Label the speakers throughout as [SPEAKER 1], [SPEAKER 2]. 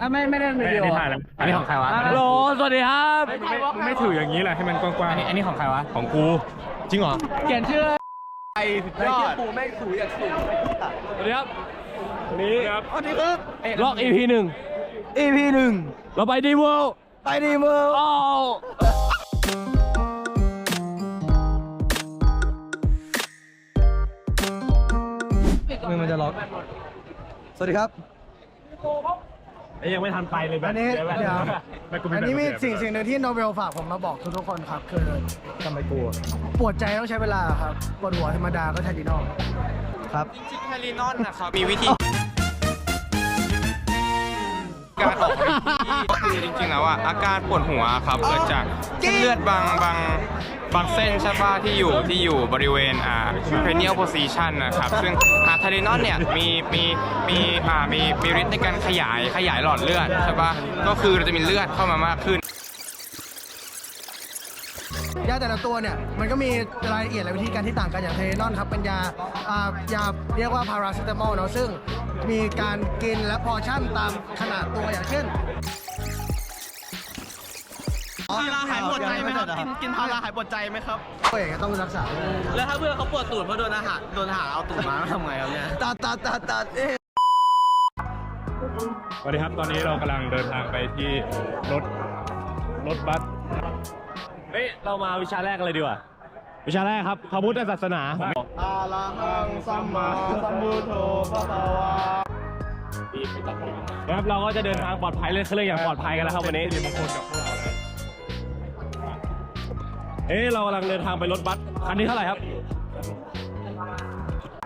[SPEAKER 1] อะไม่ไม่ได้วิดีโอ
[SPEAKER 2] อันนี้ถ่ายแล้ว
[SPEAKER 1] อันนี้ของใครวะ
[SPEAKER 3] ฮัลโหลสวัสดีครับ
[SPEAKER 2] ไม่ไม่ไม่ถืออย่างนี้แหละให้มันกว้าง
[SPEAKER 1] อันนี้อันนี้ของใครวะ
[SPEAKER 2] ๆของกูจริงเหรอ
[SPEAKER 1] เขียนชื่อ
[SPEAKER 3] ยอดปูไม่ถูอยากถูสวัสดีครับวันนี้
[SPEAKER 2] ครับ
[SPEAKER 3] ล็อก EP หนึ่ง
[SPEAKER 4] EP หนึ่ง
[SPEAKER 3] เราไปดีเวิลด์
[SPEAKER 4] ไปดีเมือง
[SPEAKER 3] อ้าว
[SPEAKER 4] มือมันจะล็อก สวัสดีครับ
[SPEAKER 2] ไอ้ยังไม่ทันไปเลยแบบ
[SPEAKER 5] อันนี้
[SPEAKER 2] เดี๋ยว
[SPEAKER 5] เดี๋ยว
[SPEAKER 2] ไม่กูไม่
[SPEAKER 5] อันนี้มี
[SPEAKER 2] แบบ
[SPEAKER 5] สิ่งสิ่งหนึ่งที่โนเบลฝากผมมาบอกทุกๆคนครับ คือทำไมกลัวปวดใจต้องใช้เวลาครับปวดหัวธรรมดาก็ไทลินอลครับ
[SPEAKER 6] แคลินอนนะครับมีวิธี การออกไปที่ก็คือจริงๆแล้วอะอาการปวดหัวครับเกิดจากเส้นเลือดบางบาง บางเส้นใช่ป่ะที่อยู่ที่อยู่บริเวณอ่า cranial position นะครับ ซึ่งอาทารินอนเนี่ยมีมีมีอ่ามีมีฤทธิ์ในการขยายขยายหลอดเลือดใช่ป่ะก็คือเราจะมีเลือดเข้ามามากขึ้น
[SPEAKER 5] ยาแต่ละตัวเนี่ยมันก็มีรายละเอียดและวิธีการที่ต่างกันอย่างเทนอนครับเป็นยาอ่ายาเรียกว่าพาราเซตามอลเนาะซึ่งมีการกินและพอร์ชั่นตามขนาดตัวอย่างเช่น
[SPEAKER 7] พาราหายปวดใจไหมครับกินกินพาราหายปวดใจไหมครับ
[SPEAKER 5] ตัวเองก็ต้องรักษา
[SPEAKER 7] แล้วถ้าเพื่อนเขาปวดตูดเพราะโดนอาหารโดนอาหารเอาตูดมาทำไงครับเนี่ย
[SPEAKER 4] ตัดตัดตัดตัดเอ๊ะ
[SPEAKER 2] สวัสดีครับ ตอนนี้เรากำลังเดินทางไปที่รถรถบัส
[SPEAKER 3] เฮ้ย เรามาวิชาแรกกันเลยดีกว่า วิชาแรกครับพระพุทธศาสนา
[SPEAKER 5] อาลังสัมมาสัมพุทโธพระภาวา
[SPEAKER 3] นะครับ เราก็จะเดินทางปลอดภัยเลยเครื่องอย่างปลอดภัยกันแล้วครับวันนี้
[SPEAKER 2] ที่มงคลกับพวกเรานะ
[SPEAKER 3] เอ้เรากำลังเดินทางไปรถบัสคันนี้เท่าไหร่ครับ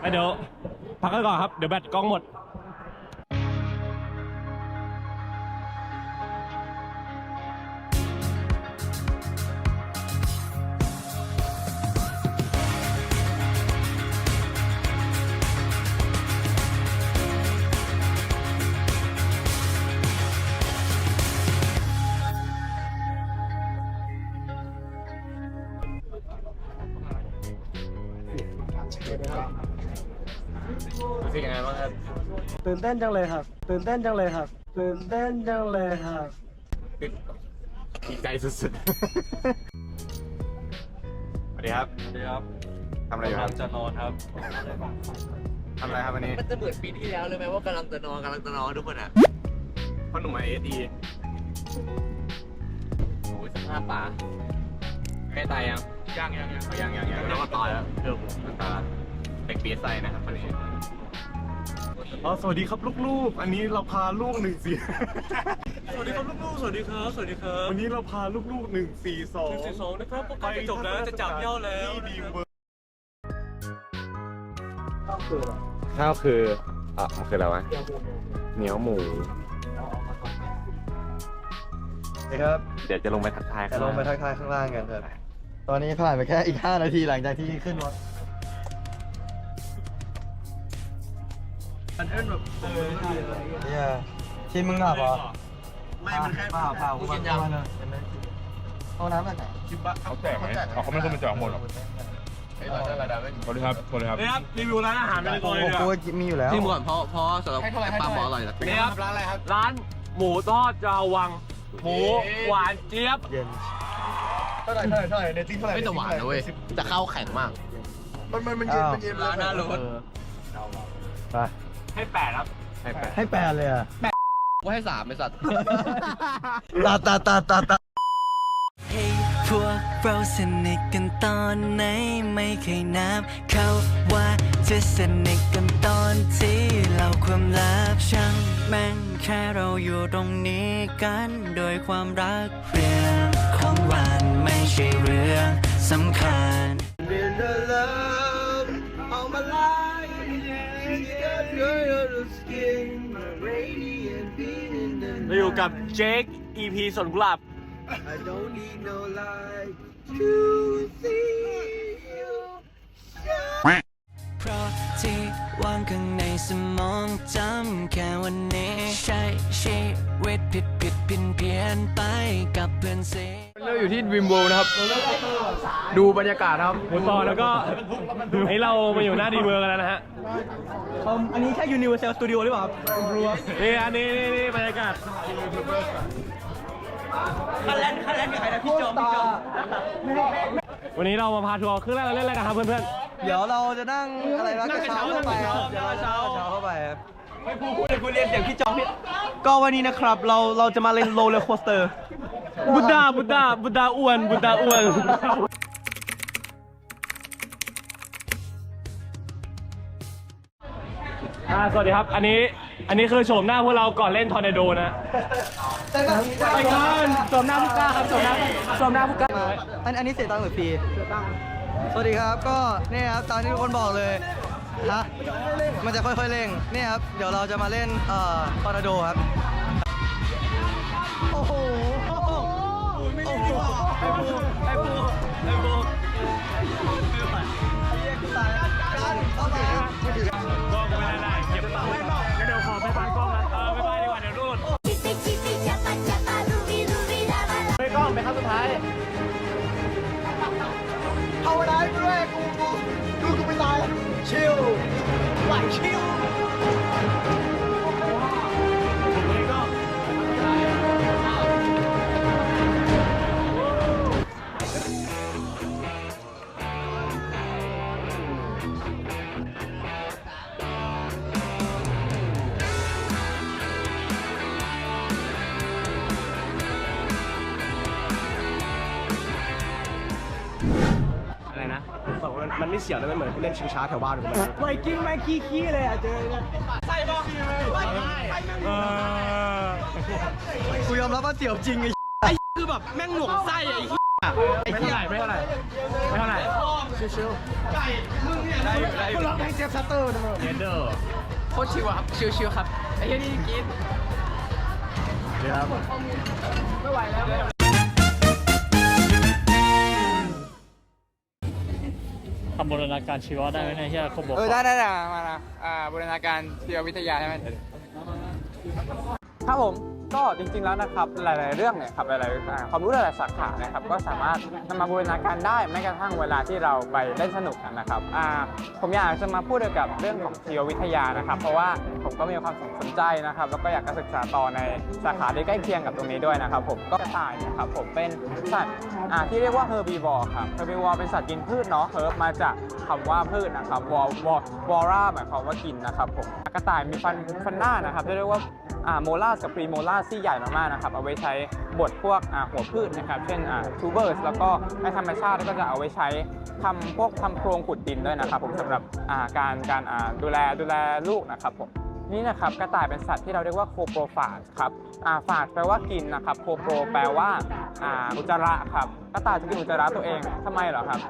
[SPEAKER 3] ไปเดี๋ยวพักกันก่อนครับ เดี๋ยวแบตกล้องหมด
[SPEAKER 5] ตื่นเต้นจังเลยครับ ตื่นเต้นจังเลยครับ ตื่นเต้นจังเลยครับ
[SPEAKER 2] ดีใจสุดๆ สวัสดีครับสวัสดีครับทำอะไรอยู่ครับ
[SPEAKER 3] จะนอนครับ
[SPEAKER 2] ทำอะไรครับวันนี้
[SPEAKER 7] มันจะเหมือนปีที่แล้วเลยไหมว่ากำลังจะนอนกำลังจะนอนทุกคนอะ
[SPEAKER 2] พ่อหนุ่มไอเอสอี
[SPEAKER 7] โอ้ยสภาพป่าใกล้ตายยัง
[SPEAKER 2] ยังยังยังยังยังยัง
[SPEAKER 7] แล้วก็ตายแล้วเดี๋ยวผม
[SPEAKER 2] ตาเด็กปีใส่นะครับวันนี้ อ๋อสวัสดีครับลูกๆ อันนี้เราพาลูกหนึ่งสี่
[SPEAKER 3] สวัสดีครับลูกๆ สวัสดีครับ สวัสดีครับ
[SPEAKER 2] วันนี้เราพาลูกๆหนึ่งสี่สอง
[SPEAKER 3] สี่สองนะครับพวกเราจะจบแล้วจะจับเย้าแล้ว
[SPEAKER 2] ที่ดีเวิร์
[SPEAKER 8] ข้าวคืออะมันคืออะไรวะเหนียวหมู
[SPEAKER 4] ครับ
[SPEAKER 8] เดี๋ยวจะลงไปทักทาย
[SPEAKER 4] จะ
[SPEAKER 8] ข้าง
[SPEAKER 4] ลงไป
[SPEAKER 8] ล่าง
[SPEAKER 4] ทักทายข้างล่างกันครับ ตอนนี้ผ่านไปแค่อีก 5 นาทีหลังจากที่ขึ้นรถ เอิ้นแบบเออเนี่ยชิมมึงหลับเหรอไม่มันแค่เปล่าเปล่ากูกินยาห้องน้ำแบบไหน
[SPEAKER 2] เขาแจกไหมอ๋อเขาไม่คนมาแจกหมดหรอสวัสดีครับสวัสดีครับ
[SPEAKER 3] นี่ครับรีวิวร้านอาหารไปเลยก่อนเลย
[SPEAKER 4] โอ้
[SPEAKER 3] ดีก
[SPEAKER 4] โห
[SPEAKER 3] ว่า
[SPEAKER 4] มีอยู่แล้ว
[SPEAKER 7] ที่ก่อนเพราะเพราะสำหรับปลาหมออร่อยนะ
[SPEAKER 3] นี่ครับร้านอะไรครับ ร้านหมูทอดจาวัง หมูหวานเจี๊ยบ
[SPEAKER 4] เย็น
[SPEAKER 5] เท่าไหร่เท่าไหร่เท่าไหร่เนติ้งเท่าไหร่
[SPEAKER 7] ไม่แต่หวานนะเว้ยแต่ข้าแข็งมาก
[SPEAKER 5] มันมันมันเย็นมันเย็น
[SPEAKER 7] ร้านน้ารถ
[SPEAKER 4] ไป
[SPEAKER 3] ให้แปดครับ
[SPEAKER 4] ให้แปดเลยอะ
[SPEAKER 7] ว่าให้สามไอ้สัตว์
[SPEAKER 4] ตัดตัดตัดตัดตัด
[SPEAKER 9] พวกเราสนิทกันตอนไหนไม่เคยนับ เขาว่าจะสนิทกันตอนที่เราความลับช่างแม่งแค่เราอยู่ตรงนี้กันโดยความรักเรื่องของวันไม่ใช่เรื่องสำคัญ
[SPEAKER 3] เราอยู่กับเจค EP สวนกุหลาบ
[SPEAKER 9] เพราะที่ว่างข้างในสมองจำแค่วันนี้ ใช้ชีวิตผิดผิดผินเพี้ยนไปกับเพื่อนเส
[SPEAKER 3] เราอยู่ที่วิมโวนะครับ ดูบรรยากาศครับเดี๋ยวต่อแล้วก็ให้เรามาอยู่หน้าดีเวอร์กันแล้วนะฮะ
[SPEAKER 7] อันนี้แค่ Universal Studio หรือเปล่าครับ
[SPEAKER 3] นี่อันนี้นี่นี่บรรยากาศ
[SPEAKER 7] คันแลนคันแลนกับใครนะพี่จอมพี่จอม
[SPEAKER 3] วันนี้เรามาพาทัวร์เครื่องแรกเราเล่นอะไรกันครับเพื่อน
[SPEAKER 4] เดี๋ยวเราจะนั่งอะไรนะกระเช้าเข้าไปครับเดี๋ยวเราจะนั่งกระเช้าเข้าไปครับ
[SPEAKER 7] ไม่พูดพูดเลยพูดเรียนเสียงพี่จอมพี่ก็วันนี้นะครับเราเราจะมาเล่นโรลเลอร์โคสเตอร์
[SPEAKER 3] ๆ บุดดาบุดดาบุดดาอ้วนบุดดาอ้วนอ่าสวัสดีครับ อันนี้ อันนี้คือโฉมหน้าพวกเราก่อนเล่นทอร์นาโดนะ ไปกันโฉมหน้าผู้กล้าครับโฉมหน้าโฉมหน้าผู้กล้า
[SPEAKER 4] อันอันนี้เสียตังค์หรือฟรีสวัสดีครับ ก็เนี่ยครับตามที่ทุกคนบอกเลยฮะมันจะค่อยๆเร่งเนี่ยครับ เดี๋ยวเราจะมาเล่นเอ่อทอร์นาโดครับ โอ้โหโอ้โห ไอ้ปูไอ้ปูไอ้ปูไอ้ปูไม่ไหวไอ้เหี้ยกตายแล้วกันเข้าไปครับ
[SPEAKER 3] กล้องไม่ได้ได้เก็บเต่าไม่บอกเดี๋ยวขอไปบายกล้องนะเออไปบายดีกว่าเดี๋ยวรูด
[SPEAKER 10] Chipi chipi chapa chapa rubi rubi la la la
[SPEAKER 3] ไปกล้องไปครับสุดท้าย
[SPEAKER 5] เอาไว้ได้ด้วยกูกู
[SPEAKER 2] เสียวเลยมันเหมือนเล่นชิงช้าแถวบ้านหรือเปล่า
[SPEAKER 7] ไวกิ้งแม่งขี้ขี้เลยอะเจอเนี่ยใส่ป่ะ
[SPEAKER 3] เออ
[SPEAKER 4] กูยอมรับว่าเสียวจริงไอ้
[SPEAKER 7] คือแบบแม่งหนวกไส้ไอ้เหี้ย
[SPEAKER 3] ไม่เท่าไหร่ไม่เท่าไหร่ไม่เท่าไหร่
[SPEAKER 5] กูร้องเพลงเจฟซัตเตอร์นะมึง
[SPEAKER 3] เยนเดอร์
[SPEAKER 7] โคตรชิวอะครับชิวๆครับไอ้เหี้ยนี่กิน
[SPEAKER 3] เดี๋ยวครับ
[SPEAKER 1] ทำ บูรณาการชีวะได้ไหมเนี่ยที่เขาบอก
[SPEAKER 6] เออได้ได้ได้มาละอ่าบูรณาการชีววิทยาใช่ไหม ครับผมก็จริงๆแล้วนะครับหลาย ๆ เรื่องเนี่ยครับหลายๆความรู้หลายๆสาขานะครับก็สามารถนำมาบูรณาการได้แม้กระทั่งเวลาที่เราไปเล่นสนุกกันนะครับผมอยากจะมาพูดเกี่ยวกับเรื่องของชีววิทยานะครับ เพราะว่าผมก็มีความสนใจนะครับ แล้วก็อยากจะศึกษาต่อในสาขาที่ใกล้เคียงกับตรงนี้ด้วยนะครับ ผมก็กระต่ายเนะครับผมเป็นสัตว์ที่เรียกว่าเฮอร์บีวอร์ครับเฮอร์บีวอร์เป็นสัตว์กินพืชเนาะเฮิร์บมาจากคำว่าพืชนะครับวอลวอลวอร่าหมายความว่ากินนะครับผมกระต่ายมีฟันฟันหน้านะครับเรียกว่าอ่าโมลาสกับพรีโมล่าที่ใหญ่มากๆนะครับเอาไว้ใช้บดพวกหัวพืชนะครับเช่นทูเบอร์สแล้วก็ในธรรมชาติก็จะเอาไว้ใช้ทำพวกทำโครงขุดดินด้วยนะครับผมสำหรับการการดูแลดูแลลูกนะครับผม นี่นะครับกระต่ายเป็นสัตว์ที่เราเรียกว่าโคโปรฟาจครับอ่าฟาจแปลว่ากินนะครับโคโปรแปลว่าอาุจจาระครับกระต่ายจะกินอุจจาระตัวเองทำไมเหรอครับ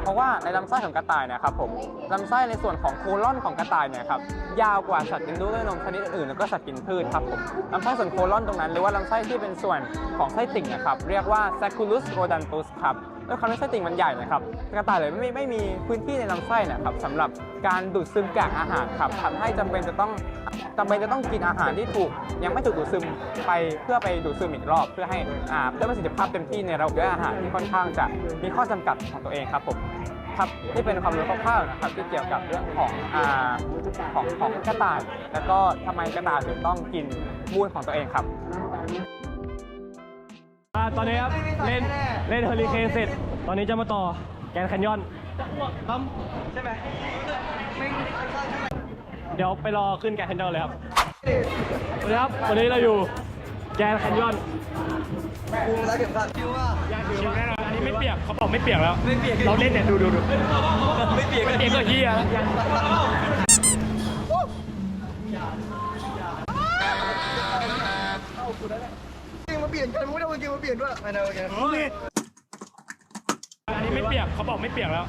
[SPEAKER 6] เพราะว่าในลำไส้ของกระต่ายนี่ยครับผมลำไส้ในส่วนของโคลอนของกระต่ายเนี่ยครับยาวกว่าสัตว์กินด้วยนมชนิดอื่นแล้วก็สัตว์กินพืชครับผมลำไส้ส่วนโคลอนตรงนั้น หรือว่าลำไส้ที่เป็นส่วนของไส้ติ่งนะครับเรียกว่า sacculus rodentus ครับ ด้วยความที่ไส้ติ่งมันใหญ่นะครับกระต่ายเลยไม่ไม่มีพื้นที่ในลำไส้นะครับสำหรับการดูดซึมกากอาหารครับทำให้จำเป็นจะต้องจำเป็นจะต้องกินอาหารที่ถูก ยังไม่ถูกดูดซึมไปเพื่อไปดูดซึมอีกรอบ เพื่อให้อ่าได้ประสิทธิภาพเต็มที่ในระบบย่อยอาหารที่ค่อนข้างจะมีข้อจำกัดของตัวเองครับผมครับนี่เป็นความรู้คร่าวๆนะครับที่เกี่ยวกับเรื่องของอ่าของของกระต่าย แล้วก็ทำไมกระต่ายถึงต้องกินมูลของตัวเองครับ
[SPEAKER 3] อ่าตอนนี้ครับเล่นเล่นเฮอริเคนเสร็จ ตอนนี้จะมาต่อแกนแคนยอน
[SPEAKER 4] ใช่ไหม
[SPEAKER 3] เดี๋ยวไปรอขึ้นแกนแคนยอนเลยครับสวัสดีครับวันนี้เราอยู่แกนแคนยอน
[SPEAKER 4] กูรักเข็มขัดคิวว่า
[SPEAKER 3] ชิวแน่นอนอันนี้ไม่เปียกเขาบอกไม่เปียกแล้วเราเล่นเนี่ยดูดูดูไม่เปียกไม่เปียกก็เฮีย
[SPEAKER 5] เกงมา เปลี่ยนกันมึงไม่ได้เอาเกงมาเปลี่ยนด้วย
[SPEAKER 4] ไม่ได้โอเค
[SPEAKER 3] อันนี้ไม่เปียกเขาบอกไม่เปียกแล้ว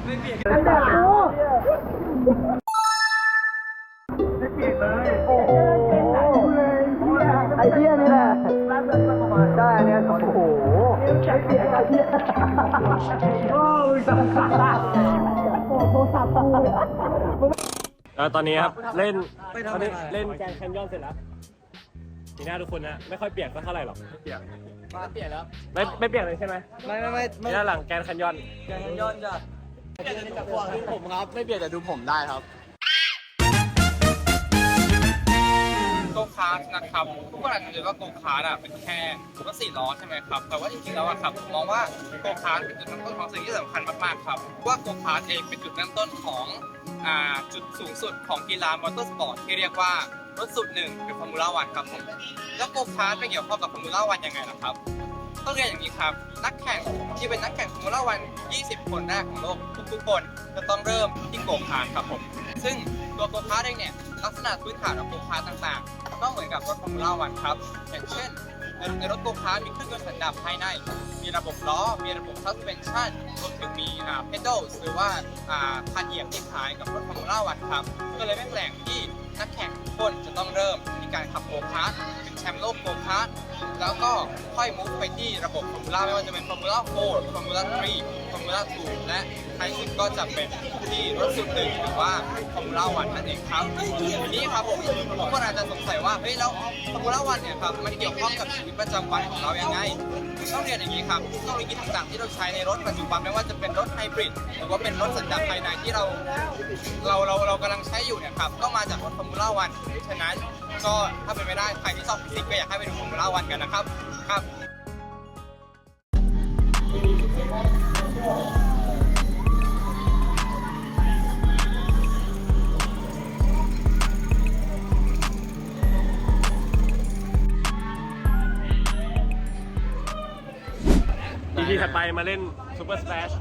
[SPEAKER 4] ไอ้เหี้ยนี่แหละใช่เนี่ยโอ้โหใช้เสียงไอ้เหี้ยโอ้ยสัสสัสโอ้โหสับสับ
[SPEAKER 3] แล้วตอนนี้ครับเล่น
[SPEAKER 4] ไม่ทำ
[SPEAKER 3] ตอนนี้
[SPEAKER 4] ไม่ทำ
[SPEAKER 3] เล่น แกนแคนยอนเสร็จแล้ว สีหน้าทุกคนนะไม่ค่อยเปียกสักเท่าไหร่หรอก
[SPEAKER 4] เปลี่ยนแล้ว
[SPEAKER 3] ไม่ไม่เปียกเลยใช่ไหม
[SPEAKER 4] ไม่ไม่ไม่ไม่
[SPEAKER 3] สีหน้าหลังแกนคันยอน
[SPEAKER 4] แกนย้อนจ้ะผมครับ ไม่เปลี่ยนแต่ดูผมได้ครับ
[SPEAKER 11] โกคาร์ทนะครับทุกคนอาจจะคิดว่าโกคาร์ทอะเป็นแค่รถสี่ล้อใช่ไหมครับ แต่ว่าจริงๆแล้วอะครับมองว่าโกคาร์ทเป็นจุดเริ่มต้นของสิ่งที่สำคัญมากๆครับเพราะว่าโกคาร์ทเองเป็นจุดเริ่มต้นของอ่าจุดสูงสุดของกีฬามอเตอร์สปอร์ตที่เรียกว่า รถสุดหนึ่งคือฟอร์มูล่าวันครับผมแล้วโกคาร์ทไปเกี่ยวข้องกับฟอร์มูล่าวันยังไงล่ะครับต้องเรียนอย่างนี้ครับ นักแข่งที่เป็นนักแข่งฟอร์มูล่าวัน 20 คนแรกของโลกทุกๆคนจะต้องเริ่มที่โกคาร์ทครับผมซึ่งตัวโกคาร์ทเองเนี่ยลักษณะพื้นฐานของโกคาร์ทต่างๆ ก็เหมือนกับรถฟอร์มูล่าวันครับ อย่างเช่นในรถโกคาร์ทมีเครื่องยนต์สันดาปภายใน มีระบบล้อ มีระบบ suspension รวมถึงมีอ่า pedals หรือว่าอ่าคันเหยียบที่คล้ายกับรถฟอร์มูล่าวันครับ ก็เลยไม่แปลกที่ นักแข่งทุกคนจะต้องเริ่มที่การขับโกคาร์ทเป็นแชมป์โลกโกคาร์ทแล้วก็ค่อยมุฟไปที่ระบบฟอร์มูล่าไม่ว่าจะเป็นฟอร์มูล่า4ฟอร์มูล่า3ฟอร์มูล่า2และท้ายสุดก็จะเป็นที่รถสุดหนึ่งหรือว่าฟอร์มูล่าวันนั่นเองครับทีนี้ครับผมทุกคนอาจจะสงสัยว่าเฮ้ยแล้วฟอร์มูล่าวันเนี่ยครับมันเกี่ยวข้องกับชีวิตประจำวันของเรายังไง ต้องเรียนอย่างนี้ครับเทคโนโลยีต่างๆที่เราใช้ในรถปัจจุบันไม่ว่าจะเป็นรถไฮบริดหรือว่าเป็นรถสัญจรภายในที่เราเราเราเรากำลังใช้อยู่เนี่ยครับก็มาจากรถฟอร์มูล่าวันฉะนั้นก็ถ้าเป็นไม่ได้ใครที่ชอบฟิสิกส์ก็อยากให้ไปดูฟอร์มูล่าวันกันนะครับครับ
[SPEAKER 3] พีถัดไปมาเล่นซูเปอร์ส a ลช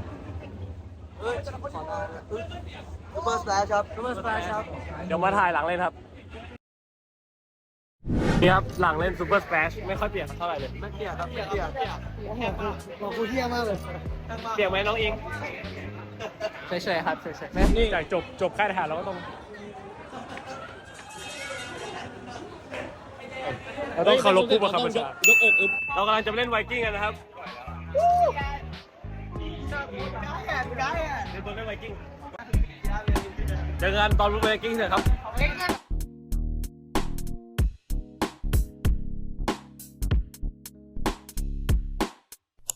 [SPEAKER 4] ซูเปอร์สแลชครับซูเปอร์สแลชครับ
[SPEAKER 3] เดี๋ยวมาถ่ายหลังเล่นครับ นี่ครับ หลังเล่นซูเปอร์ส a ลชไม่ค่อยเปียกสักเท่าไหร่เลย
[SPEAKER 4] ไม่เปลี่ยนครับเปลี่ยนเปลี่ยน
[SPEAKER 5] บอกกูเที่ยมากเลย
[SPEAKER 3] เปียกไหมน้องอิง
[SPEAKER 4] เฉยๆครับเฉย
[SPEAKER 3] แม่นี่จากจบจบค่ายทหารเราก็ต้องเราต้องเคารพผู้บังคับบัญชา ยกอกอึบเรากำลังจะไปเล่นไวกิ้งกันนะครับ เดี๋ยวตัวเล่นไวกิ้งเจอกันตอนรู้ไวกิ้งเถอะครับ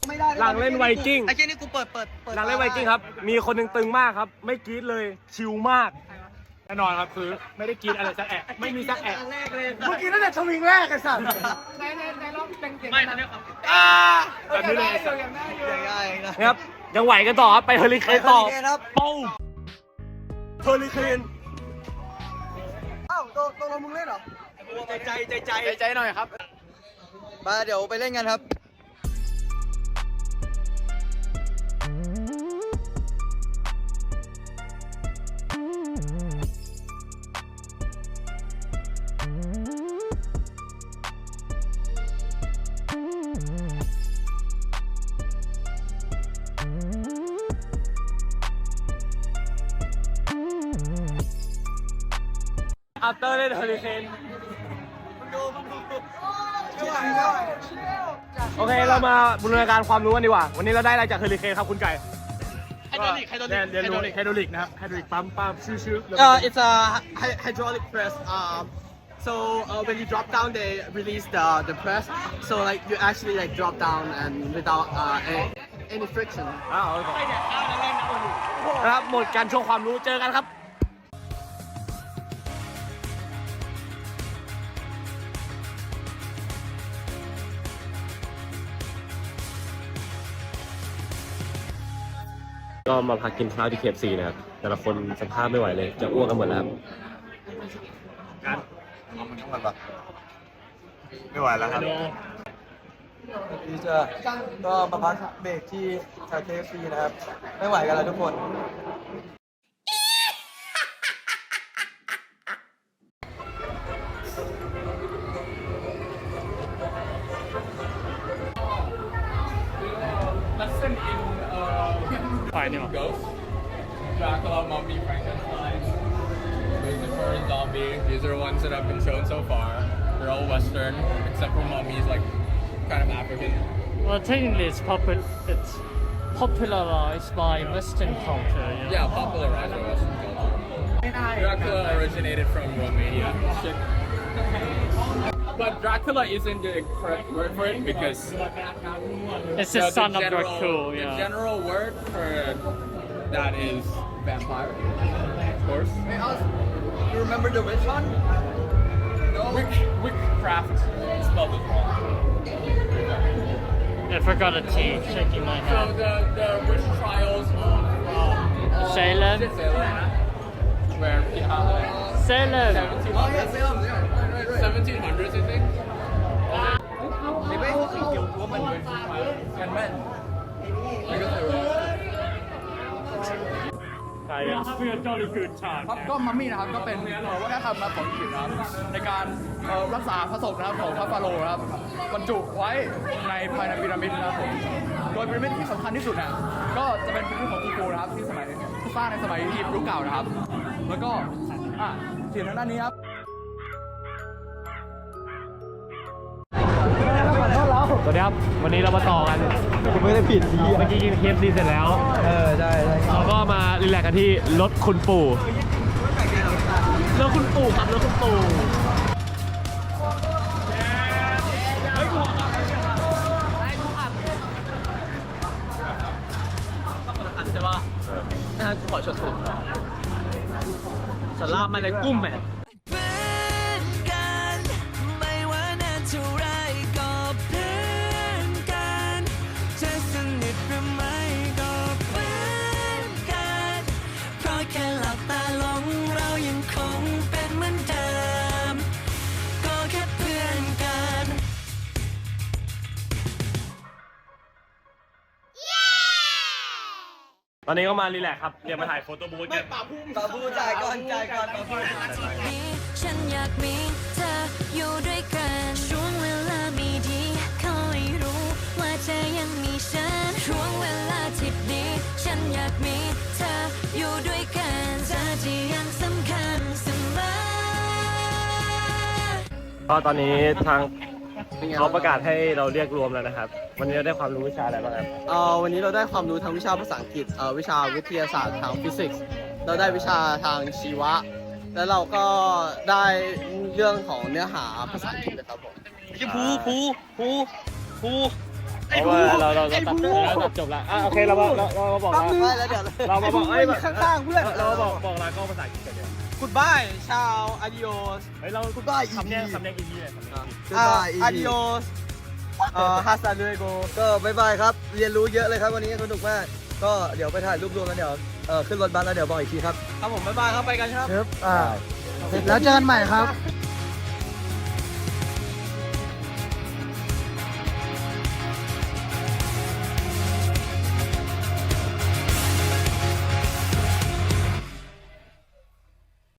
[SPEAKER 4] ไม่ได้
[SPEAKER 3] หลังเล่นไวกิ้ง
[SPEAKER 4] ไอ้เจ้นี่กูเปิดเปิดเปิด
[SPEAKER 3] หลังเล่นไวกิ้งครับ มีคนหนึ่งตึงมากครับ ไม่กรี๊ดเลย ชิลมาก แน่นอนครับคือไม่ได้กรี๊ดอะไรสักแอะไม่มีสักแอะ
[SPEAKER 4] แรกเลย
[SPEAKER 5] เมื่อกี้นั่นแหละทวิงแรกไอ้สัตว์
[SPEAKER 3] ไม่ทันได้ครับแบบนี้เลย
[SPEAKER 4] อย่างง่ายนะ
[SPEAKER 3] นะครับยังไหวกันต่อครับไปเฮอริเคนต่อ
[SPEAKER 4] ไปเฮอริเคนครับ
[SPEAKER 3] ปูมเฮอริเคน
[SPEAKER 4] อ้าวตัวตัวเรามึงเล่นเหรอใจใจใจใจใจหน่อยครับมาเดี๋ยวไปเล่นกันครับ
[SPEAKER 3] อัปเตอร์เล่นเฮอริเคนโอเค เรามาบูรณาการความรู้กันดีกว่า วันนี้เราได้อะไรจากเฮอริเคนครับคุณไก่ไฮดรอลิกไฮดรอลิกเรียนรู้ไฮดรอลิกนะครับไฮดรอลิกปั๊มปั๊มชื่อๆ
[SPEAKER 4] Uh, it's a hy- hydraulic press. Um, so uh, when you drop down, they release the the press. So like you actually like drop down and without uh, any, any friction.
[SPEAKER 3] อ้าวโอเคนะครับ หมดการโชว์ความรู้เจอกันครับ ก็มาพักกินข้าวที่เคฟซีนะครับ แต่ละคนสภาพไม่ไหวเลย จะอ้วกกันหมดแล้วครับ
[SPEAKER 12] ไม่ไหวแล้วครับ
[SPEAKER 4] ดีจ้ะก็มาพักเบรกที่ชาเคฟซีนะครับ ไม่ไหวกันแล้วทุกคน
[SPEAKER 1] technically, it's popularized by Western culture. You know?
[SPEAKER 11] Yeah, popularized by Western culture. Dracula originated from Romania.
[SPEAKER 13] but Dracula isn't the correct word for it because
[SPEAKER 1] It's the son of
[SPEAKER 13] general,
[SPEAKER 1] Dracula,
[SPEAKER 13] The general word for that is vampire, of course.
[SPEAKER 7] You remember the witch hunt?
[SPEAKER 13] Wick, Wickcraft spelled it wrong.
[SPEAKER 1] I forgot a T, shaking my
[SPEAKER 13] So
[SPEAKER 1] head.
[SPEAKER 13] the, the witch trials of um,
[SPEAKER 1] Salem?
[SPEAKER 13] is it Salem, where yeah,
[SPEAKER 1] Salem!
[SPEAKER 13] 1700s, 1700s I think. They basically killed women with and men because they were
[SPEAKER 3] ใช่ครับ
[SPEAKER 1] Having a jolly good time.
[SPEAKER 13] ครับก็มัมมี่นะครับก็เป็นเอ่อวัฒนธรรมนะของอังกฤษนะครับในการเอ่อรักษาพระศพนะครับของพระฟาโรห์นะครับบรรจุไว้ในภายในพีระมิดนะครับผมโดยพีระมิดที่สำคัญที่สุดน่ะก็จะเป็นพีระมิดของกูโกนะครับที่สมัยสร้างในสมัยอียิปต์ยุคเก่านะครับ แล้วก็อะเขียนทางด้านนี้ครับ
[SPEAKER 3] สวัสดีครับ วันนี้เรามาต่อกันผมไม่ได้ผิดเมื่อกี้กินเคฟซีเสร็จแล้ว เออใช่ใช่เราก็มารีแลกซ์กันที่รถคุณปู่
[SPEAKER 1] รถคุณปู่ครับรถคุณปู่อันใช่ปะนะขอชดถูกสลามมาในกุ้มแหม
[SPEAKER 9] เป็น
[SPEAKER 3] อนนี้ก็มารีแลกซ์ครับเดี๋ยวมาถ่ายโฟโต้บูธกัน
[SPEAKER 7] ปาบูจ่ายก่อนจ่ายก่อนปาบู
[SPEAKER 9] นี้ฉันอยากมีเธออยู่ด้วยกันช่วงเวลามีดีคอยรู้ว่าเธอยังมีฉันช่วงเวลาที่ดีฉันอยากมีเธออยู่ด้วยกันเธอที่ยังสำคัญเสมอ
[SPEAKER 3] ก็ตอนนี้ทาง เขาประกาศให้เราเรียกรวมแล้วนะครับ วันนี้เราได้ความรู้วิชาอะไรบ้างครับ
[SPEAKER 7] เอ่อวันนี้เราได้ความรู้ทางวิชาภาษาอังกฤษเอ่อวิชาวิทยาศาสตร์ทางฟิสิกส์ เราได้วิชาทางชีวะ แล้วเราก็ได้เรื่องของเนื้อหาภาษาอังกฤษเลยครับผม
[SPEAKER 1] ภูภูภูภู
[SPEAKER 3] เพราะว่าเราเราเราตัดเราตัดจบแล้วอะโอเคเรามาเราเรามาบอก
[SPEAKER 7] แป๊บนึง
[SPEAKER 3] ว่า
[SPEAKER 7] แล้วเดี๋ยว
[SPEAKER 3] เรามาบอกเอ้ยแบบ
[SPEAKER 7] ข้างๆเพื่อน
[SPEAKER 3] เรามาบอกบอกลาก็ภาษาอังกฤษกันเดี๋ยว
[SPEAKER 7] Goodbye ชาว adios
[SPEAKER 3] เฮ้ยเรา
[SPEAKER 7] Goodbye
[SPEAKER 3] สำเนียงสำเนียงอีพีเลยสำเนียง EP
[SPEAKER 7] อ่า adios เอ่อ hasta luego
[SPEAKER 4] ก็บายบายครับ เรียนรู้เยอะเลยครับวันนี้สนุกมาก ก็เดี๋ยวไปถ่ายรูปรวมแล้วเดี๋ยวเออขึ้นรถบัสแล้วเดี๋ยวบอกอีกทีครับ
[SPEAKER 7] ครับผมบ๊ายบายครับไปกันครับ
[SPEAKER 5] ครับอ่าเสร็จแล้วเจอกันใหม่ครับ